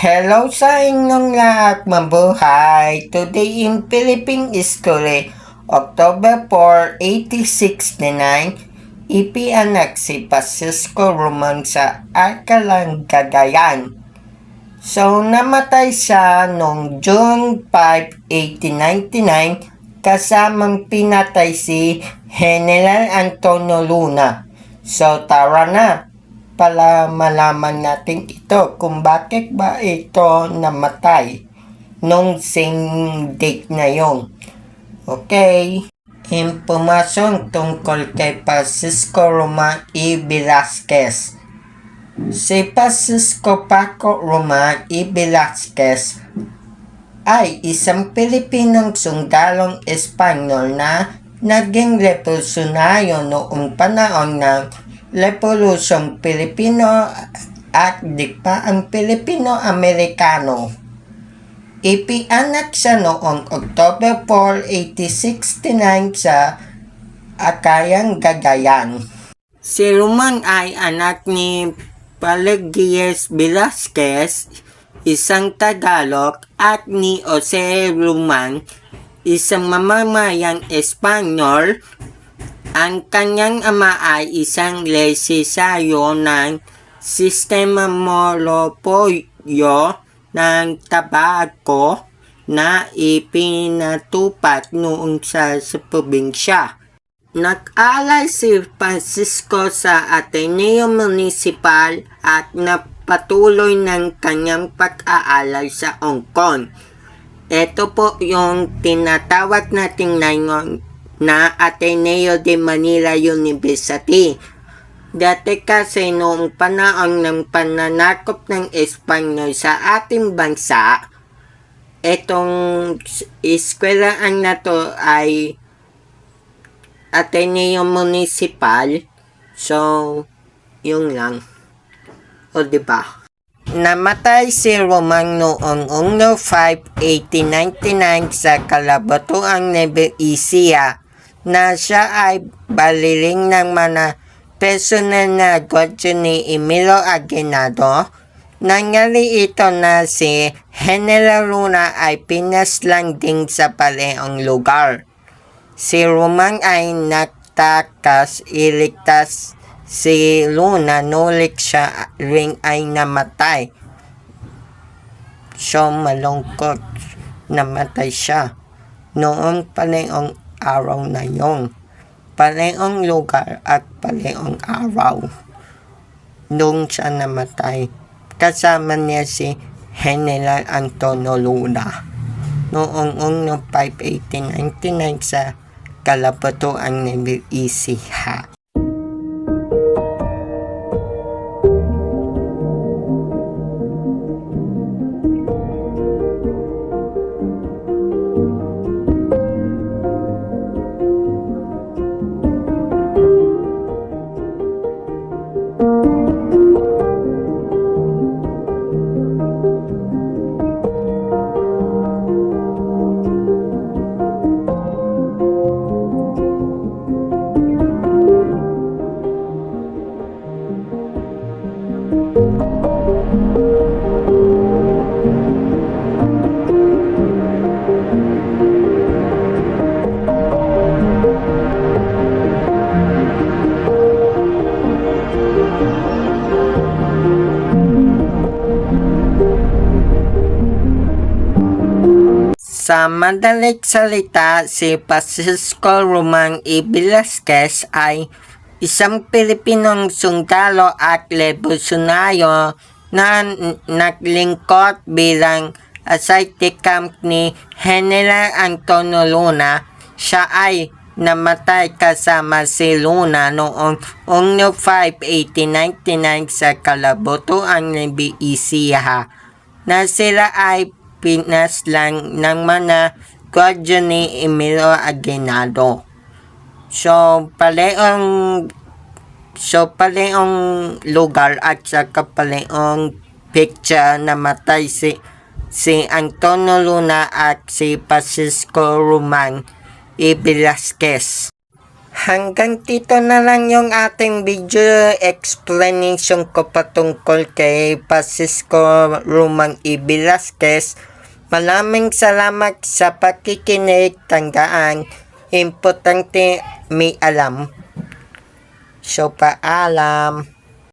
Hello sa inyong lahat, mabuhay! Today in Philippine History, October 4, 1869, ipianak si Francisco Roman sa Alcalang, Cagayan. So, namatay siya noong June 5, 1899, kasamang pinatay si General Antonio Luna. So, tara na! Para malaman natin ito kung bakit ba ito namatay nung same date na yon. Okay. Impormasyon tungkol kay Francisco Roman E. Velasquez. Si Francisco Paco Roman E. Velasquez ay isang Pilipinong sundalong Espanyol na naging revolusyonaryo noong panahon ng Revolusyong Pilipino at Digpaang Pilipino-Amerikano. Ipianak siya noong October 4, 1869 sa Akayang Gagayan. Si Roman ay anak ni Palagies Velasquez, isang Tagalog, at ni Jose Roman, isang mamamayang Espanyol. Ang kanyang ama ay isang lesisaryo ng sistema monopolio ng tabako na ipinatupad noong sa, sa probinsya. Nag-alay si Francisco sa Ateneo Municipal at napatuloy ng kanyang pag-aalay sa Hong Kong. Ito po yung tinatawag nating ngayon na Ateneo de Manila University. Dati kasi noong panahon ng pananakop ng Espanyol sa ating bansa, itong eskwelaan na to ay Ateneo Municipal. So, yung lang. O, di ba? Namatay si Roman noong Unyo 5, 1899 sa Kalabatuang Neveisia na siya ay baliling ng mga personal na negosyo ni Emilio Aguinaldo. Nangyari ito na si General Luna ay pinaslang din sa paleong lugar. Si Roman ay nagtakas iligtas si Luna nulik siya ring ay namatay. So malungkot namatay siya. Noong paleong araw na yon. Paleong lugar at paleong araw. Nung siya namatay, kasama niya si General Antonio Luna. Noong unong 5-1899 sa Kalapatuan ng Isiha. Sa madaling salita, si Francisco Roman E. Velasquez ay isang Pilipinong sundalo at revolusyonaryo na n- naglingkod bilang aside camp ni General Antonio Luna. Siya ay namatay kasama si Luna noong Unyo 5, 1899 sa Kalabotoan ng Biisiha na sila ay pinaslang ng mga gwardiya ni Emilio Aguinaldo. So, paleong so paleong lugar at saka paleong picture na matay si si Antonio Luna at si Francisco Roman E. Velasquez. Hanggang dito na lang yung ating video explanation ko patungkol kay Francisco Rumang E. Velasquez. Maraming salamat sa pakikinig. Tandaan, importante may alam. So, paalam.